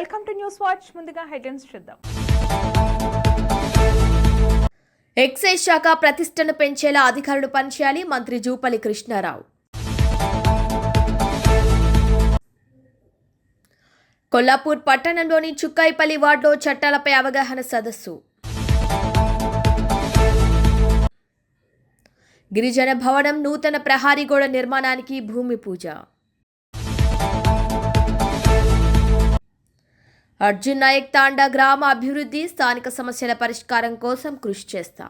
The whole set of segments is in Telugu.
Welcome to news watch. ముందుగా హెడ్లైన్స్ చూద్దాం. ఎక్సైజ్ శాఖ ప్రతిష్టను పెంచేలా అధికారులు పనిచేయాలి మంత్రి జూపల్లి కృష్ణారావు. కొల్లాపూర్ పట్టణంలోని చుక్కాయిపల్లి వార్డులో చట్టాలపై అవగాహన సదస్సు. గిరిజన భవనం నూతన ప్రహారీ గోడ నిర్మాణానికి భూమి పూజ. అర్జున్ నాయక్ తాండా గ్రామ అభివృద్ధి స్థానిక సమస్యల పరిష్కారం కోసం కృషి చేస్తా.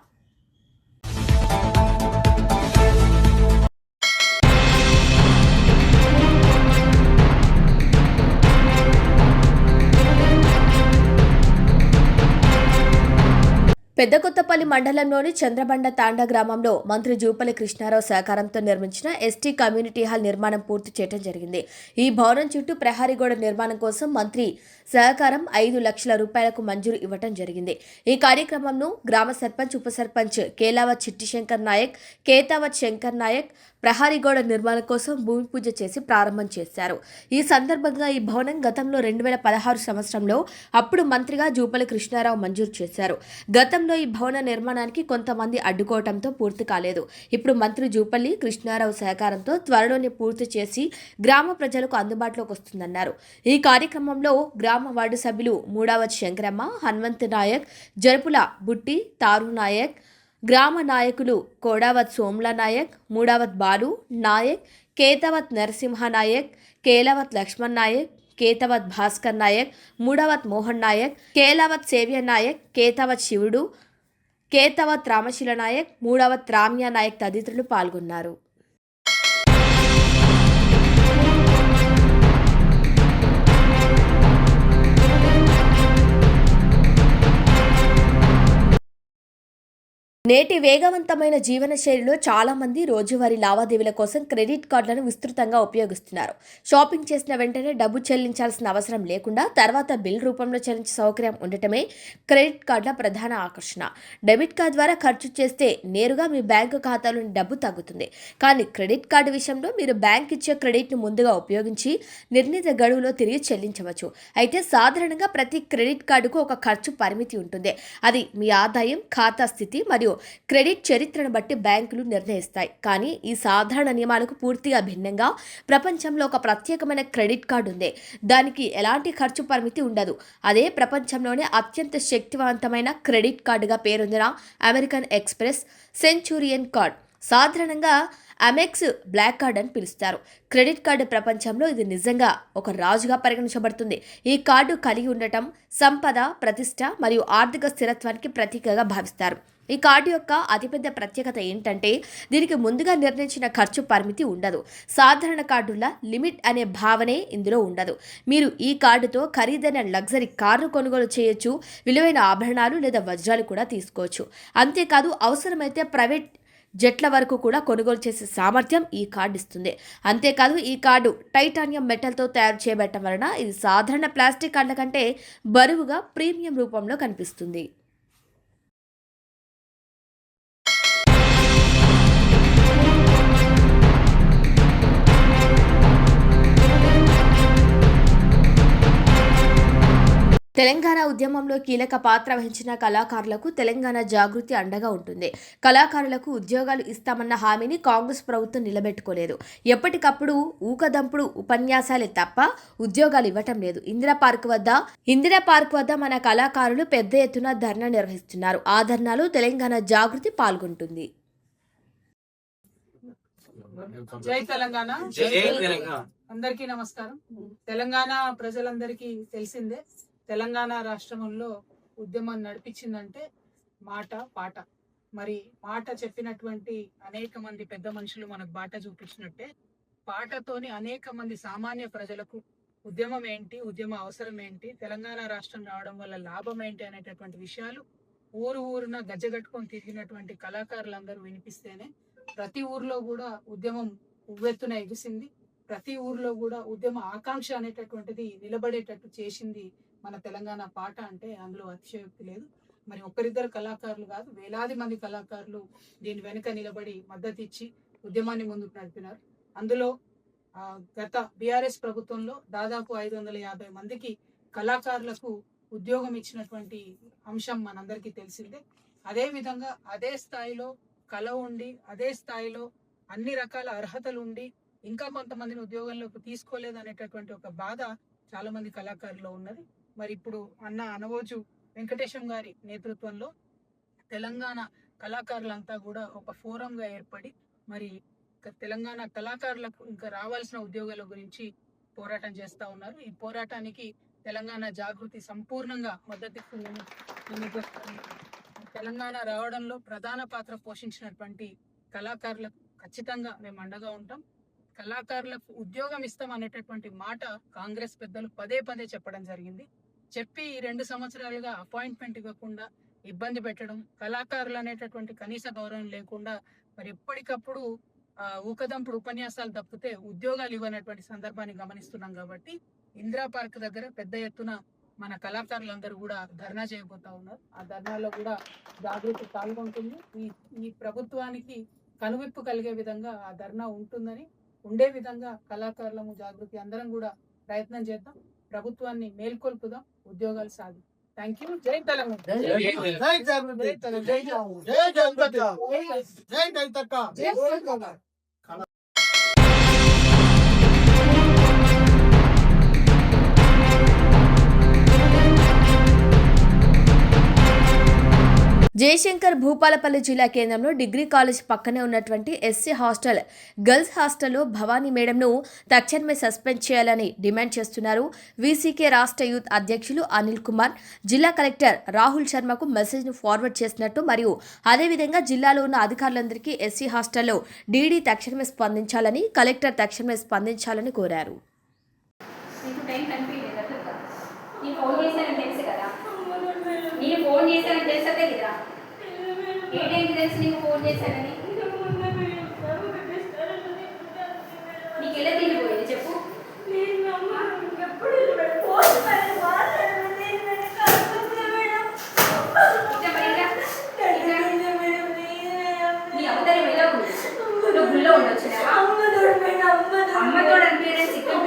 పెద్దకొత్తపల్లి మండలంలోని చంద్రబండ తాండా గ్రామంలో మంత్రి జూపల్లి కృష్ణారావు సహకారంతో నిర్మించిన ఎస్టీ కమ్యూనిటీ హాల్ నిర్మాణం పూర్తి చేయడం జరిగింది. ఈ భవనం చుట్టూ ప్రహారీ గోడ నిర్మాణం కోసం మంత్రి సహకారం ఐదు లక్షల రూపాయలకు మంజూరు ఇవ్వటం జరిగింది. ఈ కార్యక్రమంను గ్రామ సర్పంచ్ ఉప సర్పంచ్ కేలావత్ చిట్టిశంకర్ నాయక్ కేతావత్ శంకర్ నాయక్ ప్రహారీ గోడ నిర్మాణం కోసం భూమి పూజ చేసి ప్రారంభం చేశారు. ఈ సందర్భంగా ఈ భవనం గతంలో రెండు వేల పదహారు సంవత్సరంలో అప్పుడు మంత్రిగా జూపల కృష్ణారావు మంజూరు చేశారు. గతంలో ఈ భవన నిర్మాణానికి కొంతమంది అడ్డుకోవడంతో పూర్తి కాలేదు. ఇప్పుడు మంత్రి జూపల్లి కృష్ణారావు సహకారంతో త్వరలోనే పూర్తి చేసి గ్రామ ప్రజలకు అందుబాటులోకి వస్తుందన్నారు. ఈ కార్యక్రమంలో గ్రామ వార్డు సభ్యులు మూడవత్ శంకరమ్మ హనుమంత్ నాయక్ జరుపుల బుట్టి తారు నాయక్ గ్రామ నాయకులు కోడావత్ సోమ్ల నాయక్ మూడవత్ బాలు నాయక్ కేతవత్ నరసింహ నాయక్ కేలవత్ లక్ష్మణ్ నాయక్ కేతవత్ భాస్కర్ నాయక్ మూడవత్ మోహన్ నాయక్ కేలవత్ సేవ్య నాయక్ కేతవత్ శివుడు కేతవత్ రామశిల నాయక్ మూడవత్ రామ్య నాయక్ తదితరులు పాల్గొన్నారు. నేటి వేగవంతమైన జీవన శైలిలో చాలామంది రోజువారీ లావాదేవీల కోసం క్రెడిట్ కార్డులను విస్తృతంగా ఉపయోగిస్తున్నారు. షాపింగ్ చేసిన వెంటనే డబ్బు చెల్లించాల్సిన అవసరం లేకుండా తర్వాత బిల్ రూపంలో చెల్లించే సౌకర్యం ఉండటమే క్రెడిట్ కార్డుల ప్రధాన ఆకర్షణ. డెబిట్ కార్డు ద్వారా ఖర్చు చేస్తే నేరుగా మీ బ్యాంకు ఖాతాలోని డబ్బు తగ్గుతుంది. కానీ క్రెడిట్ కార్డు విషయంలో మీరు బ్యాంక్ ఇచ్చే క్రెడిట్ను ముందుగా ఉపయోగించి నిర్ణీత గడువులో తిరిగి చెల్లించవచ్చు. అయితే సాధారణంగా ప్రతి క్రెడిట్ కార్డుకు ఒక ఖర్చు పరిమితి ఉంటుంది. అది మీ ఆదాయం ఖాతా స్థితి మరియు క్రెడిట్ చరిత్రను బట్టి బ్యాంకులు నిర్ణయిస్తాయి. కానీ ఈ సాధారణ నియమాలకు పూర్తిగా భిన్నంగా ప్రపంచంలో ఒక ప్రత్యేకమైన క్రెడిట్ కార్డు ఉంది. దానికి ఎలాంటి ఖర్చు పరిమితి ఉండదు. అదే ప్రపంచంలోనే అత్యంత శక్తివంతమైన క్రెడిట్ కార్డుగా పేరొందిన అమెరికన్ ఎక్స్ప్రెస్ సెంచూరియన్ కార్డ్. సాధారణంగా అమెక్స్ బ్లాక్ కార్డ్ అని పిలుస్తారు. క్రెడిట్ కార్డు ప్రపంచంలో ఇది నిజంగా ఒక రాజుగా పరిగణించబడుతుంది. ఈ కార్డు కలిగి ఉండటం సంపద ప్రతిష్ట మరియు ఆర్థిక స్థిరత్వానికి ప్రతీకగా భావిస్తారు. ఈ కార్డు యొక్క అతిపెద్ద ప్రత్యేకత ఏంటంటే దీనికి ముందుగా నిర్ణయించిన ఖర్చు పరిమితి ఉండదు. సాధారణ కార్డుల లిమిట్ అనే భావనే ఇందులో ఉండదు. మీరు ఈ కార్డుతో ఖరీదైన లగ్జరీ కారును కొనుగోలు చేయొచ్చు విలువైన ఆభరణాలు లేదా వజ్రాలు కూడా తీసుకోవచ్చు. అంతేకాదు అవసరమైతే ప్రైవేట్ జట్ల వరకు కూడా కొనుగోలు చేసే సామర్థ్యం ఈ కార్డు ఇస్తుంది. అంతేకాదు ఈ కార్డు టైటానియం మెటల్తో తయారు చేయబడటం వలన ఇది సాధారణ ప్లాస్టిక్ కార్డుల కంటే బరువుగా ప్రీమియం రూపంలో కనిపిస్తుంది. తెలంగాణ ఉద్యమంలో కీలక పాత్ర వహించిన కళాకారులకు తెలంగాణ జాగృతి అండగా ఉంటుంది. కళాకారులకు ఉద్యోగాలు ఇస్తామన్న హామీని కాంగ్రెస్ ప్రభుత్వం నిలబెట్టుకోలేదు. ఎప్పటికప్పుడు ఊకదంపుడు ఉపన్యాసాలే తప్ప ఉద్యోగాలు ఇవ్వటం లేదు. ఇందిరా పార్క్ వద్ద ఇందిరా పార్క్ వద్ద మన కళాకారులు పెద్ద ఎత్తున ధర్నా నిర్వహిస్తున్నారు. ఆ ధర్నాలో తెలంగాణ జాగృతి పాల్గొంటుంది. జై తెలంగాణ. జై తెలంగాణ. అందరికీ నమస్కారం. తెలంగాణ ప్రజలందరికీ తెలిసిందే. తెలంగాణ రాష్ట్రంలో ఉద్యమం నడిపించిందంటే మాట పాట. మరి మాట చెప్పినటువంటి అనేక మంది పెద్ద మనుషులు మనకు బాట చూపించినట్టే పాటతోని అనేక మంది సామాన్య ప్రజలకు ఉద్యమం ఏంటి ఉద్యమ అవసరం ఏంటి తెలంగాణ రాష్ట్రం రావడం వల్ల లాభం ఏంటి అనేటటువంటి విషయాలు ఊరు ఊరున గజ్జగట్టుకొని తిరిగినటువంటి కళాకారులందరూ వినిపిస్తేనే ప్రతి ఊర్లో కూడా ఉద్యమం ఉవ్వెత్తున ఎగిసింది. ప్రతి ఊర్లో కూడా ఉద్యమ ఆకాంక్ష అనేటటువంటిది నిలబడేటట్టు చేసింది మన తెలంగాణ పాట అంటే అందులో అతిశయోక్తి లేదు. మరి ఒకరిద్దరు కళాకారులు కాదు వేలాది మంది కళాకారులు దీని వెనుక నిలబడి మద్దతు ఇచ్చి ఉద్యమాన్ని ముందుకు నడిపినారు. అందులో గత బీఆర్ఎస్ ప్రభుత్వంలో దాదాపు ఐదు వందల యాభై మందికి కళాకారులకు ఉద్యోగం ఇచ్చినటువంటి అంశం మనందరికీ తెలిసిందే. అదే విధంగా అదే స్థాయిలో కళ ఉండి అదే స్థాయిలో అన్ని రకాల అర్హతలు ఉండి ఇంకా కొంతమందిని ఉద్యోగంలోకి తీసుకోలేదు అనేటటువంటి ఒక బాధ చాలా మంది కళాకారుల్లో ఉన్నది. మరి ఇప్పుడు అన్న అనవోజు వెంకటేశం గారి నేతృత్వంలో తెలంగాణ కళాకారులంతా కూడా ఒక ఫోరంగా ఏర్పడి మరి తెలంగాణ కళాకారులకు ఇంకా రావాల్సిన ఉద్యోగాల గురించి పోరాటం చేస్తా ఉన్నారు. ఈ పోరాటానికి తెలంగాణ జాగృతి సంపూర్ణంగా మద్దతు తెలంగాణ రావడంలో ప్రధాన పాత్ర పోషించినటువంటి కళాకారులకు ఖచ్చితంగా మేము అండగా ఉంటాం. కళాకారులకు ఉద్యోగం ఇస్తాం అనేటటువంటి మాట కాంగ్రెస్ పెద్దలు పదే పదే చెప్పడం జరిగింది. చెప్పి రెండు సంవత్సరాలుగా అపాయింట్మెంట్ ఇవ్వకుండా ఇబ్బంది పెట్టడం కళాకారులు అనేటటువంటి కనీస గౌరవం లేకుండా మరి ఎప్పటికప్పుడు ఆ, ఊకదంపుడు ఉపన్యాసాలు తప్పితే ఉద్యోగాలు ఇవ్వనటువంటి సందర్భాన్ని గమనిస్తున్నాం కాబట్టి ఇందిరా పార్క్ దగ్గర పెద్ద ఎత్తున మన కళాకారులందరూ కూడా ధర్నా చేయబోతా ఉన్నారు. ఆ ధర్నాలో కూడా జాగృతి పాల్గొంటుంది. ఈ ఈ ప్రభుత్వానికి కనువిప్పు కలిగే విధంగా ఆ ధర్నా ఉంటుందని ఉండే విధంగా కళాకారులము జాగృతి అందరం కూడా ప్రయత్నం చేద్దాం. ప్రభుత్వాన్ని మేల్కొల్పుదాం. ఉద్యోగాలు సాధి థ్యాంక్ యూ జై తెలంగాణ జై జాగృతి జై తెలంగాణ జై జై జాగృతి జై కవితక్క జై జయశంకర్ భూపాలపల్లి జిల్లా కేంద్రంలో డిగ్రీ కాలేజ్ పక్కనే ఉన్నటువంటి ఎస్సీ హాస్టల్ గర్ల్స్ హాస్టల్లో భవానీ మేడంను తక్షణమే సస్పెండ్ చేయాలని డిమాండ్ చేస్తున్నారు. వీసీకే రాష్ట్ర యూత్ అధ్యక్షులు అనిల్ కుమార్ జిల్లా కలెక్టర్ రాహుల్ శర్మకు మెసేజ్ను ఫార్వర్డ్ చేసినట్టు మరియు అదేవిధంగా జిల్లాలో ఉన్న అధికారులందరికీ ఎస్సీ హాస్టల్లో డీడీ తక్షణమే స్పందించాలని కలెక్టర్ తక్షణమే స్పందించాలని కోరారు. ఫోన్ చేశానని తెలుసు కదా. నేను ఫోన్ చేశానని తెలుసదే కదా ఏ టైంకి తెలుసు నీకు? ఫోన్ చేశానని నీకు ఎలా తిరిగిపోయింది చెప్పు? ఇట్లా మరి ఇట్లా ఇట్లా నీ అవతారం ఎలా ఉంది నువ్వు గుళ్ళో ఉండొచ్చినావా అమ్మతో అనిపించడం సిక్కం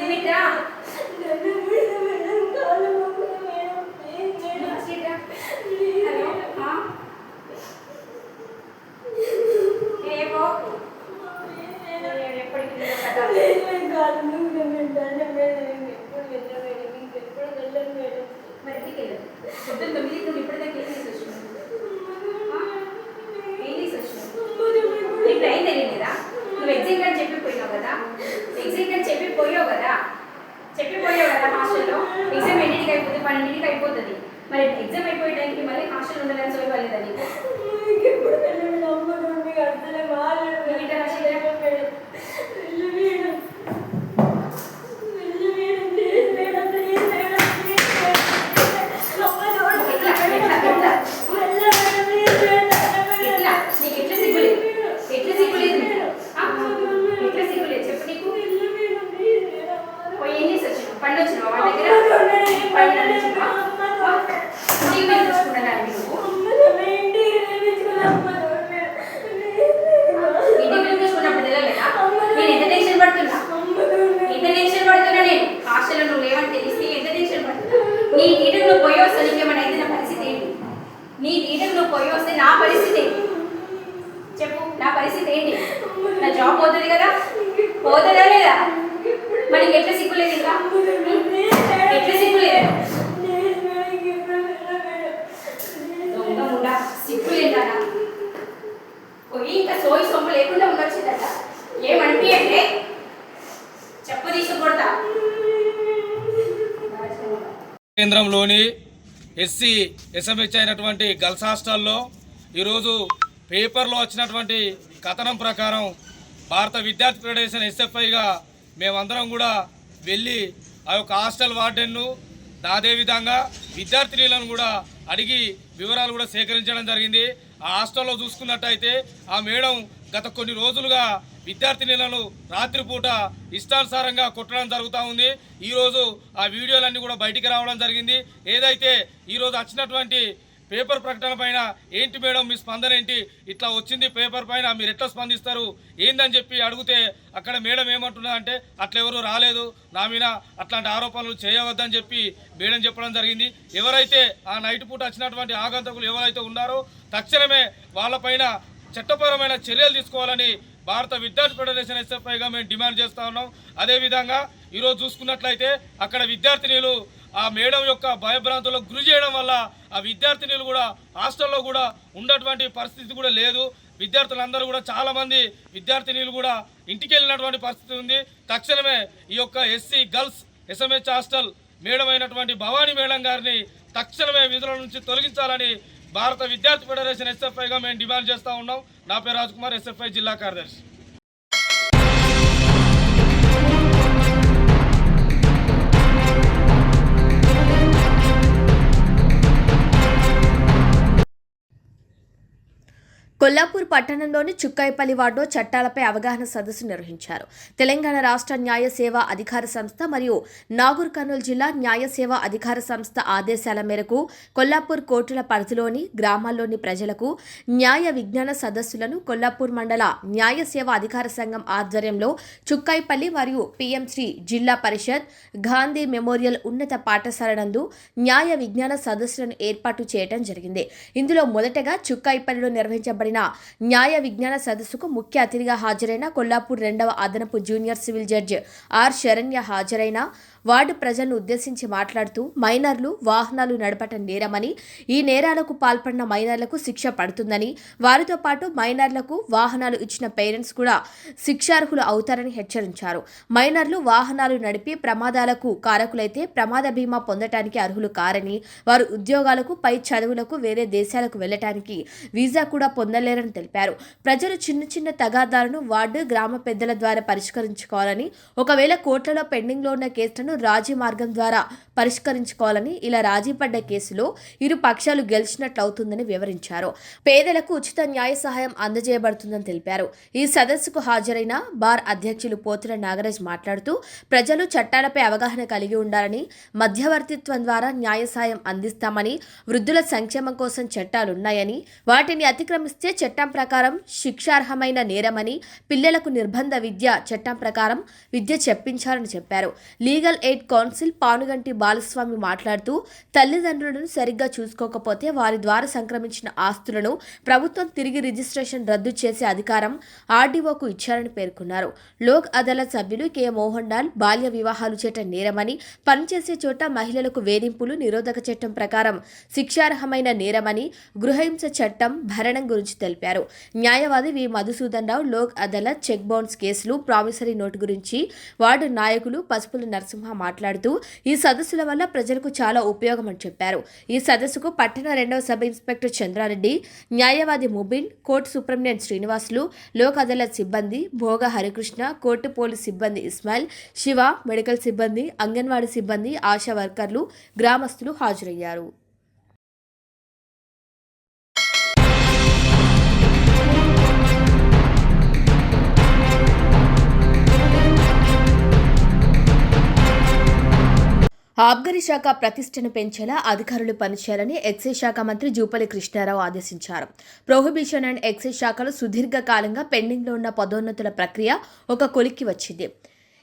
నువ్వు ఇట్లా కేంద్రంలోని ఎస్సీ ఎస్ఎంహెచ్ అయినటువంటి గర్ల్స్ హాస్టల్లో ఈరోజు పేపర్లో వచ్చినటువంటి కథనం ప్రకారం భారత విద్యార్థి ఫెడరేషన్ ఎస్ఎఫ్ఐగా మేమందరం కూడా వెళ్ళి ఆ యొక్క హాస్టల్ వార్డెన్ను అదేవిధంగా విద్యార్థినీలను కూడా అడిగి వివరాలు కూడా సేకరించడం జరిగింది. ఆ హాస్టల్లో చూసుకున్నట్టయితే ఆ మేడం గత కొన్ని రోజులుగా విద్యార్థి నీళ్ళను రాత్రిపూట ఇష్టానుసారంగా కొట్టడం జరుగుతూ ఉంది. ఈరోజు ఆ వీడియోలన్నీ కూడా బయటికి రావడం జరిగింది. ఏదైతే ఈరోజు వచ్చినటువంటి పేపర్ ప్రకటన పైన ఏంటి మేడం మీ స్పందన ఏంటి? ఇట్లా వచ్చింది పేపర్ పైన మీరు ఎట్లా స్పందిస్తారు? ఏందని చెప్పి అడిగితే అక్కడ మేడం ఏమంటున్నా అట్లెవరు రాలేదు నా మీద అట్లాంటి ఆరోపణలు చేయవద్దని చెప్పి మేడం చెప్పడం జరిగింది. ఎవరైతే ఆ నైట్ పూట వచ్చినటువంటి ఆగంతకులు ఎవరైతే ఉన్నారో తక్షణమే వాళ్ళపైన చట్టపరమైన చర్యలు తీసుకోవాలని భారత విద్యార్థి ఫెడరేషన్ ఎస్ఎఫ్ఐగా మేము డిమాండ్ చేస్తూ ఉన్నాం. అదేవిధంగా ఈరోజు చూసుకున్నట్లయితే అక్కడ విద్యార్థినీలు ఆ మేడం యొక్క భయభ్రాంతులకు గురి చేయడం వల్ల ఆ విద్యార్థినిలు కూడా హాస్టల్లో కూడా ఉన్నటువంటి పరిస్థితి కూడా లేదు. విద్యార్థులందరూ కూడా చాలామంది విద్యార్థినీలు విద్యార్థినిలు కూడా ఇంటికి వెళ్ళినటువంటి పరిస్థితి ఉంది. తక్షణమే ఈ యొక్క SC girls SMH hostel madam అయినటువంటి భవానీ మేడం గారిని తక్షణమే విధుల నుంచి తొలగించాలని భారత విద్యార్థి ఫెడరేషన్ ఎస్ఎఫ్ఐగా మేము డిమాండ్ చేస్తూ ఉన్నాం. నా పేరు రాజ్కుమార్ ఎస్ఎఫ్ఐ జిల్లా కార్యదర్శి. కొల్లాపూర్ పట్టణంలోని చుక్కాయిపల్లి వార్డులో చట్టాలపై అవగాహన సదస్సు నిర్వహించారు. తెలంగాణ రాష్ట్ర న్యాయ సేవా అధికార సంస్థ మరియు నాగూర్ కర్నూలు జిల్లా న్యాయ సేవా అధికార సంస్థ ఆదేశాల మేరకు కొల్లాపూర్ కోర్టుల పరిధిలోని గ్రామాల్లోని ప్రజలకు న్యాయ విజ్ఞాన సదస్సులను కొల్లాపూర్ మండల న్యాయ సేవా అధికార సంఘం ఆధ్వర్యంలో చుక్కాయిపల్లి మరియు పిఎంశ్రీ జిల్లా పరిషత్ గాంధీ మెమోరియల్ ఉన్నత పాఠశాల నందు న్యాయ విజ్ఞాన సదస్సులను ఏర్పాటు చేయడం జరిగింది. ఇందులో మొదటగా చుక్కాయిపల్లిలో నిర్వహించబడిన న్యాయ విజ్ఞాన సదస్సుకు ముఖ్య అతిథిగా హాజరైన కొల్లాపూర్ రెండవ అదనపు junior civil judge R Saranya హాజరైన వార్డు ప్రజలను ఉద్దేశించి మాట్లాడుతూ మైనర్లు వాహనాలు నడపటం నేరమని ఈ నేరాలకు పాల్పడిన మైనర్లకు శిక్ష పడుతుందని వారితో పాటు మైనర్లకు వాహనాలు ఇచ్చిన పేరెంట్స్ కూడా శిక్షార్హులు అవుతారని హెచ్చరించారు. మైనర్లు వాహనాలు నడిపి ప్రమాదాలకు కారకులైతే ప్రమాద బీమా పొందటానికి అర్హులు కారని వారు ఉద్యోగాలకు పై చదువులకు వేరే దేశాలకు వెళ్ళటానికి వీసా కూడా పొందలేరని తెలిపారు. ప్రజలు చిన్న చిన్న తగాదాలను వార్డు గ్రామ పెద్దల ద్వారా పరిష్కరించుకోవాలని ఒకవేళ కోర్టులలో పెండింగ్లో ఉన్న కేసులను రాజీ మార్గం ద్వారా పరిష్కరించుకోవాలని ఇలా రాజీ పడ్డ కేసులో ఇరు పక్షాలు గెలిచినట్లు అవుతుందని వివరించారు. పేదలకు ఉచిత న్యాయ సహాయం అందజేయబడుతుందని తెలిపారు. ఈ సదస్సుకు హాజరైన బార్ అధ్యక్షులు పోతుల నాగరాజ్ మాట్లాడుతూ ప్రజలు చట్టాలపై అవగాహన కలిగి ఉండాలని మధ్యవర్తిత్వం ద్వారా న్యాయ సాయం అందిస్తామని వృద్ధుల సంక్షేమం కోసం చట్టాలున్నాయని వాటిని అతిక్రమిస్తే చట్టం ప్రకారం శిక్షార్హమైన నేరమని పిల్లలకు నిర్బంధ విద్య చట్టం ప్రకారం విద్య చెప్పించాలని చెప్పారు. Legal aid council Panuganti Balaswamy మాట్లాడుతూ తల్లిదండ్రులను సరిగ్గా చూసుకోకపోతే వారి ద్వారా సంక్రమించిన ఆస్తులను ప్రభుత్వం తిరిగి రిజిస్ట్రేషన్ రద్దు చేసే అధికారం ఆర్డీఓకు ఇచ్చారని పేర్కొన్నారు. లోక్ అదాలత్ సభ్యులు కె. మోహన్ లాల్ బాల్య వివాహాలు చేయటం నేరమని పనిచేసే చోట మహిళలకు వేధింపులు నిరోధక చట్టం ప్రకారం శిక్షార్హమైన నేరమని గృహహింస చట్టం భరణం గురించి తెలిపారు. న్యాయవాది V. Madhusudan Rao Lok Adalat check bounce కేసులు ప్రామిసరీ నోటు గురించి వార్డు నాయకులు పసుపుల నరసింహ మాట్లాడుతూ ఈ సదస్సు సదస్సుల వల్ల ప్రజలకు చాలా ఉపయోగం అని చెప్పారు. ఈ సదస్సుకు పట్టణ రెండవ సబ్ ఇన్స్పెక్టర్ చంద్రారెడ్డి న్యాయవాది ముబిన్ కోర్టు సూపరింటెండెంట్ శ్రీనివాసులు లోక్ అదాలత్ సిబ్బంది భోగ హరికృష్ణ కోర్టు పోలీస్ సిబ్బంది ఇస్మాయిల్ శివ మెడికల్ సిబ్బంది అంగన్వాడీ సిబ్బంది ఆశా వర్కర్లు గ్రామస్తులు హాజరయ్యారు. ఆబ్గరి శాఖ ప్రతిష్టను పెంచేలా అధికారులు పనిచేయాలని ఎక్సైజ్ శాఖ మంత్రి జూపల్లి కృష్ణారావు ఆదేశించారు. ప్రొహిబిషన్ అండ్ ఎక్సైజ్ శాఖలో సుదీర్ఘకాలంగా పెండింగ్లో ఉన్న పదోన్నతుల ప్రక్రియ ఒక కొలిక్కి వచ్చింది.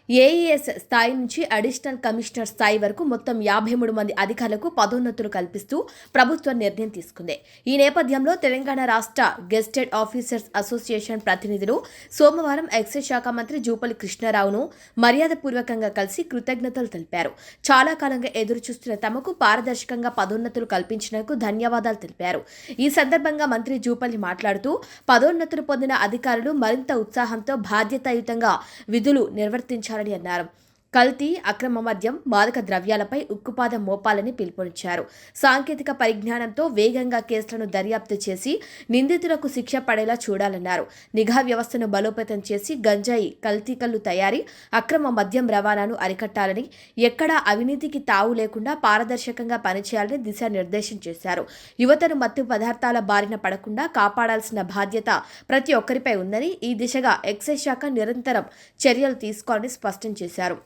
ఏఈఎస్ స్థాయి నుంచి అడిషనల్ కమిషనర్ స్థాయి వరకు మొత్తం యాభై మూడు మంది అధికారులకు పదోన్నతులు కల్పిస్తూ ప్రభుత్వం నిర్ణయం తీసుకుంది. ఈ నేపథ్యంలో తెలంగాణ రాష్ట్ర గెస్టెడ్ ఆఫీసర్స్ అసోసియేషన్ ప్రతినిధులు సోమవారం ఎక్సైజ్ శాఖ మంత్రి జూపల్లి కృష్ణారావును మర్యాదపూర్వకంగా కలిసి కృతజ్ఞతలు తెలిపారు. చాలా కాలంగా ఎదురు చూస్తున్న తమకు పారదర్శకంగా పదోన్నతులు కల్పించినందుకు ధన్యవాదాలు తెలిపారు. ఈ సందర్భంగా మంత్రి జూపల్లి మాట్లాడుతూ పదోన్నతులు పొందిన అధికారులు మరింత ఉత్సాహంతో బాధ్యతాయుతంగా విధులు నిర్వర్తించారు. నిర్వర్తించాలని అన్నారు కల్తీ అక్రమ మద్యం మాదక ద్రవ్యాలపై ఉక్కుపాదం మోపాలని పిలుపునిచ్చారు. సాంకేతిక పరిజ్ఞానంతో వేగంగా కేసులను దర్యాప్తు చేసి నిందితులకు శిక్ష పడేలా చూడాలన్నారు. నిఘా వ్యవస్థను బలోపేతం చేసి గంజాయి కల్తీ కళ్ళు తయారీ అక్రమ మద్యం రవాణాను అరికట్టాలని ఎక్కడా అవినీతికి తావు లేకుండా పారదర్శకంగా పనిచేయాలని దిశానిర్దేశం చేశారు. యువతను మత్తు పదార్థాల బారిన పడకుండా కాపాడాల్సిన బాధ్యత ప్రతి ఒక్కరిపై ఉందని ఈ దిశగా ఎక్సైజ్ శాఖ నిరంతరం చర్యలు తీసుకోవాలని స్పష్టం చేశారు.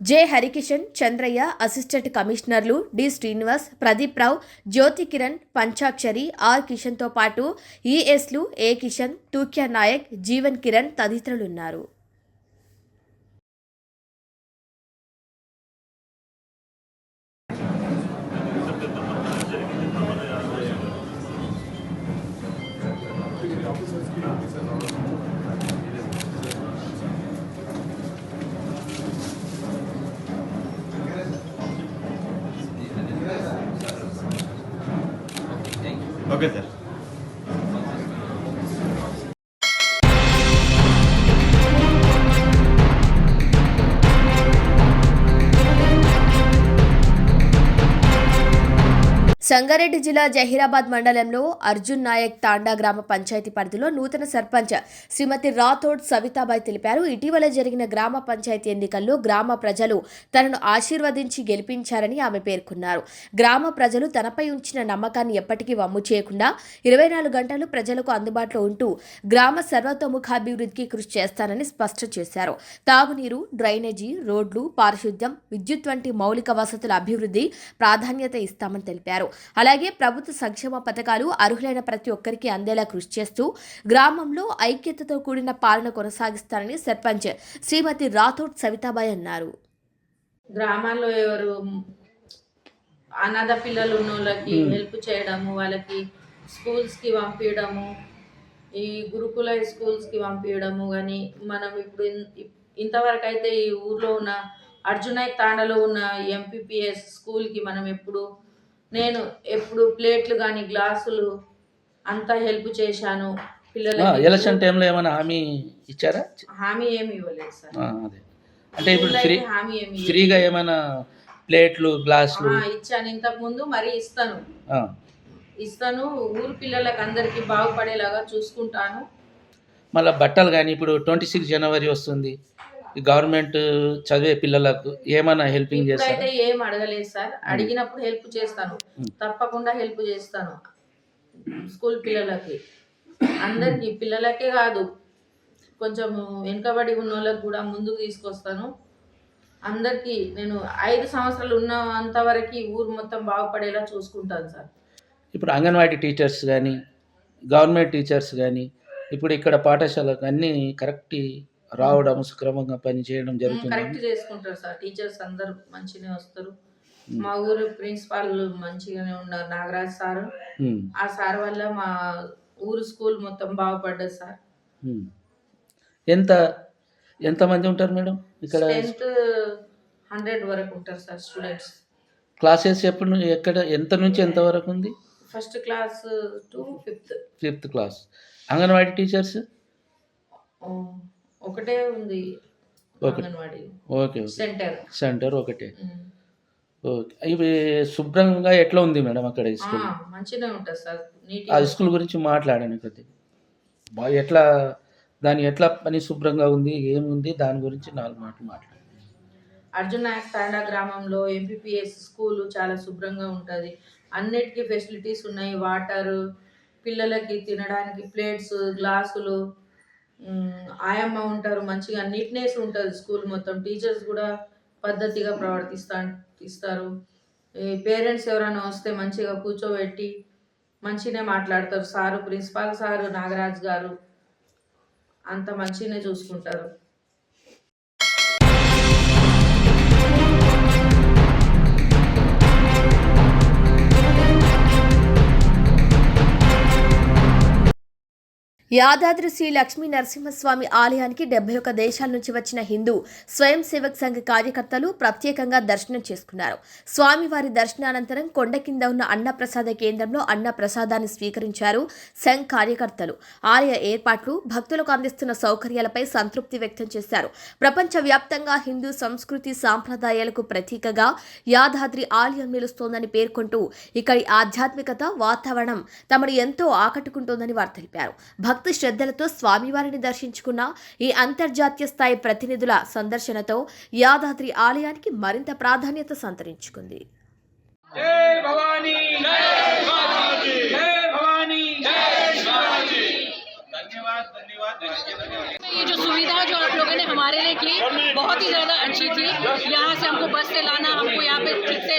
J. Harikishan Chandraiah assistant commissioners D. Srinivas Pradeep Rao Jyothi Kiran Panchakshari R. కిషన్తో పాటు ఈఎస్లు ఏ. కిషన్ తూక్యా నాయక్ జీవన్ కిరణ్ తదితరులున్నారు. సంగారెడ్డి జిల్లా జహీరాబాద్ మండలంలో అర్జున్ నాయక్ తాండా గ్రామ పంచాయతీ పరిధిలో నూతన సర్పంచ్ శ్రీమతి రాథోడ్ సవితాబాయ్ తెలిపారు. ఇటీవల జరిగిన గ్రామ పంచాయతీ ఎన్నికల్లో గ్రామ ప్రజలు తనను ఆశీర్వదించి గెలిపించారని ఆమె పేర్కొన్నారు. గ్రామ ప్రజలు తనపై ఉంచిన నమ్మకాన్ని ఎప్పటికీ వమ్ము చేయకుండా ఇరవై నాలుగు గంటలు ప్రజలకు అందుబాటులో ఉంటూ గ్రామ సర్వతోముఖాభివృద్ధికి కృషి చేస్తానని స్పష్టం చేశారు. తాగునీరు డ్రైనేజీ రోడ్లు పారిశుద్ధ్యం విద్యుత్ వంటి మౌలిక వసతుల అభివృద్ధి ప్రాధాన్యత ఇస్తామని తెలిపారు. అలాగే ప్రభుత్వ సంక్షేమ పథకాలు అర్హులైన ప్రతి ఒక్కరికి అందేలా కృషి చేస్తూ గ్రామంలో ఐక్యతతో కూడిన పాలన కొనసాగిస్తారని సర్పంచ్ శ్రీమతి రాథోడ్ సవితాబాయ్ అన్నారు. గ్రామాల్లో ఎవరు అనాథ పిల్లలు ఉన్న వాళ్ళకి హెల్ప్ చేయడము వాళ్ళకి స్కూల్స్కి పంపించడము ఈ గురుకుల స్కూల్స్కి పంపించడము కానీ మనం ఇప్పుడు ఇంతవరకు అయితే ఈ ఊర్లో ఉన్న అర్జునాయ్ తాండలో ఉన్న ఎంపీపీఎస్ స్కూల్కి మనం ఎప్పుడు నేను ఎప్పుడు ప్లేట్లు కానీ గ్లాసులు అంతా హెల్ప్ చేశాను. ఆ, పిల్లలకి ఎలక్షన్ టైంలో ఏమైనా హామీ ఇచ్చారా? హామీ ఏమి ఇవ్వలేదు సార్. అదే. అంటే ఇప్పుడు ఫ్రీ హామీ ఏమి. ఫ్రీగా ఏమైనా ప్లేట్లు గ్లాసులు? ఇచ్చాను. ఇంతకు ముందు మరి ఇస్తాను. ఇస్తాను. ఊరు పిల్లలకు అందరికీ బాగుపడేలాగా చూసుకుంటాను. మళ్ళీ బట్టలు కానీ ఇప్పుడు ట్వంటీ సిక్స్ జనవరి వస్తుంది. గవర్నమెంట్ చదివే పిల్లలకు ఏమైనా హెల్పింగ్ చేస్తారా? ఏం అడగలేదు సార్. అడిగినప్పుడు హెల్ప్ చేస్తాను. మ్. తప్పకుండా హెల్ప్ చేస్తాను. స్కూల్ పిల్లలకి. అందరికి పిల్లలకే కాదు. కొంచెం వెనుకబడి ఉన్న వాళ్ళకి కూడా ముందుకు తీసుకొస్తాను. అందరికీ నేను ఐదు సంవత్సరాలు ఉన్నంత వరకు ఊరు మొత్తం బాగుపడేలా చూసుకుంటాను సార్. ఇప్పుడు అంగన్వాడీ టీచర్స్ కానీ గవర్నమెంట్ టీచర్స్ కానీ ఇప్పుడు ఇక్కడ పాఠశాలకు అన్నీ కరెక్ట్ రావడం సక్రమంగా పని చేయడం జరుగుతుంది? కరెక్ట్ చేసుకుంటారు సార్. టీచర్స్ అందరూ మంచిగానే వస్తారు. మా ఊరు ప్రిన్సిపాల్ మంచిగానే ఉన్నారు నాగరాజ్ సార్. ఉమ్, ఆ సార్ వల్ల మా ఊరు స్కూల్ మొత్తం బాగుపడ్డది సార్. ఉమ్. ఎంత ఎంతమంది ఉంటారు మేడం ఇక్కడ? టెన్త్ హండ్రెడ్ వరకు ఉంటారు సార్ స్టూడెంట్స్. క్లాసెస్ ఎప్పుడు ను- ఎక్కడ ఎంత నుంచి ఎంత వరకు ఉంది? First class to fifth. Fifth class. Anganwadi teachers? ఒకటే ఉంది ఒకటి. Okay okay. సెంటర్. సెంటర్ ఒకటే. ఓకే. ఇవి శుభ్రంగా ఎట్లా ఉంది మేడం అక్కడ స్కూల్? మంచిగానే ఉంటుంది సార్. నీట్ ఆ స్కూల్ గురించి మాట్లాడాను కొద్దిగా ఎట్లా దాని ఎట్లా పని శుభ్రంగా ఉంది ఏముంది దాని గురించి నాలుగు మాటలు మాట్లాడు అర్జున్ నాయక్ తాండా గ్రామంలో ఎంపీపీఎస్ స్కూల్ చాలా శుభ్రంగా ఉంటుంది. అన్నిటికీ ఫెసిలిటీస్ ఉన్నాయి. వాటర్ పిల్లలకి తినడానికి ప్లేట్స్ గ్లాసులు ఆయమ్మ ఉంటారు మంచిగా నీట్నెస్ ఉంటుంది స్కూల్ మొత్తం. టీచర్స్ కూడా పద్ధతిగా ప్రవర్తిస్తా ఇస్తారు. పేరెంట్స్ ఎవరైనా వస్తే మంచిగా కూర్చోబెట్టి మంచిగానే మాట్లాడతారు. సారు ప్రిన్సిపాల్ సారు నాగరాజ్ గారు అంత మంచిగానే చూసుకుంటారు. యాదాద్రి శ్రీ లక్ష్మీ నరసింహస్వామి ఆలయానికి డెబ్బై ఒక్క దేశాల నుంచి వచ్చిన హిందూ స్వయం సేవక్ సంఘ కార్యకర్తలు ప్రత్యేకంగా దర్శనం చేసుకున్నారు. స్వామివారి దర్శనానంతరం కొండ కింద ఉన్న అన్న ప్రసాద కేంద్రంలో అన్న ప్రసాదాన్ని స్వీకరించారు సంఘ్ కార్యకర్తలు. ఆలయ ఏర్పాట్లు భక్తులకు అందిస్తున్న సౌకర్యాలపై సంతృప్తి వ్యక్తం చేశారు. ప్రపంచవ్యాప్తంగా హిందూ సంస్కృతి సాంప్రదాయాలకు ప్రతీకగా యాదాద్రి ఆలయం నిలుస్తోందని పేర్కొంటూ ఇక్కడి ఆధ్యాత్మికత వాతావరణం తమను ఎంతో ఆకట్టుకుంటోందని వారు తెలిపారు. భక్తి శ్రద్ధలతో స్వామివారిని దర్శించుకున్న ఈ అంతర్జాతీయ స్థాయి ప్రతినిధుల సందర్శనతో యాదాద్రి ఆలయానికి మరింత ప్రాధాన్యత సంతరించుకుంది. ये जो सुविधा जो आप लोगों ने हमारे लिए की बहुत ही ज़्यादा अच्छी थी। यहाँ से हमको बस से लाना हमको यहाँ पे ठीक से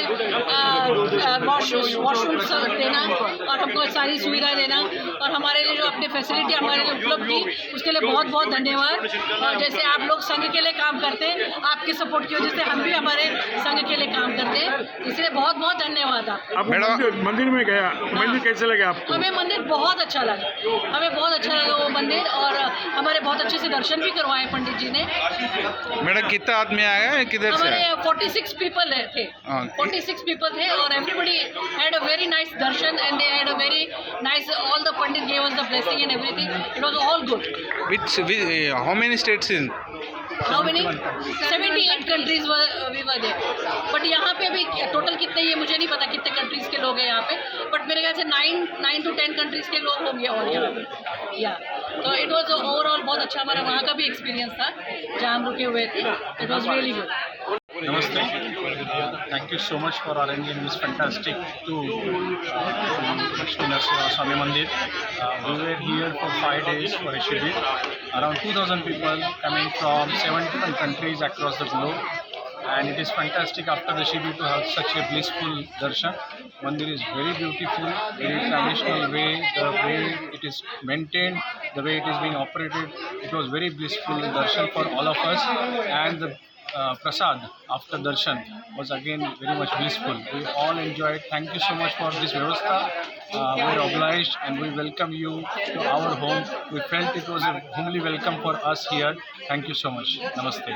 वॉशरूम वॉशरूम देना और हमको सारी सुविधा देना और हमारे लिए जो अपनी फैसिलिटी हमारे लिए उपलब्ध की उसके लिए बहुत बहुत धन्यवाद। और जैसे आप लोग संघ के लिए काम करते हैं आपके सपोर्ट की वजह से हम भी हमारे संघ के लिए काम करते हैं। इसलिए बहुत बहुत धन्यवाद आप मंदिर, मंदिर में गया? मंदिर कैसे लगे आप हमें मंदिर बहुत अच्छा लगा। हमें बहुत अच्छा लगा वो मंदिर और हमारे बहुत अच्छे से दर्शन भी करवाए पंडित जी ने। मैडम कितना आदमी आया है? किधर से हमारे 46 पीपल थे। हाँ। 46 पीपल थे और everybody had a very nice darshan and they had a very nice all the pandit gave us the blessing and everything. It was all good. How many states in how many? 78 countries were we were there. But यहाँ पे अभी टोटल कितने ये मुझे नहीं पता कितने कंट्रीज़ के लोग हैं यहाँ पे. बट मेरे ख्याल से nine nine to ten countries के लोग होंगे और यहाँ पे या तो इट वॉज़ ओवरऑल बहुत अच्छा हमारा वहाँ का भी एक्सपीरियंस था. जहाँ हम रुके हुए थे. It was really good Namaste. Thank you so much for arranging this fantastic tour uh, to Lakshmi Swami Mandir. Uh, we were here for five days for a shibir. Around 2,000 people coming from seven different countries across the globe. And it is fantastic after the shibir to have such a blissful darshan. Mandir is very beautiful, very traditional way, the way it is maintained, the way it is being operated. It was very blissful darshan for all of us. And the uh, prasad after darshan was again very much blissful. We all enjoyed. Thank you so much for this vyavastha. Uh, we're obliged and we welcome you to our home. We felt it was a homely welcome for us here. Thank you so much. Namaste.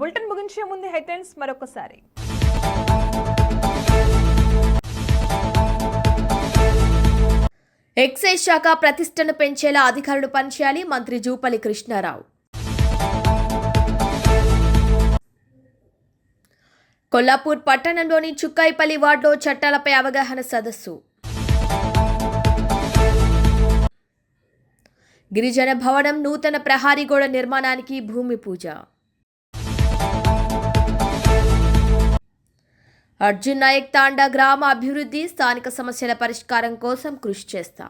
Bulletin ముగించే ముందు హెడ్లైన్స్ మరొకసారి ఎక్సైజ్ శాఖ ప్రతిష్టను పెంచేలా అధికారులు పనిచేయాలి మంత్రి జూపల్లి కృష్ణారావు. కొల్లాపూర్ పట్టణంలోని చుక్కాయిపల్లి వార్డులో చట్టాలపై అవగాహన సదస్సు. గిరిజన భవనం నూతన ప్రహారీ గోడ నిర్మాణానికి భూమి పూజ. అర్జున్ నాయక్ తాండా గ్రామ అభివృద్ధి స్థానిక సమస్యల పరిష్కారం కోసం కృషి చేస్తాం.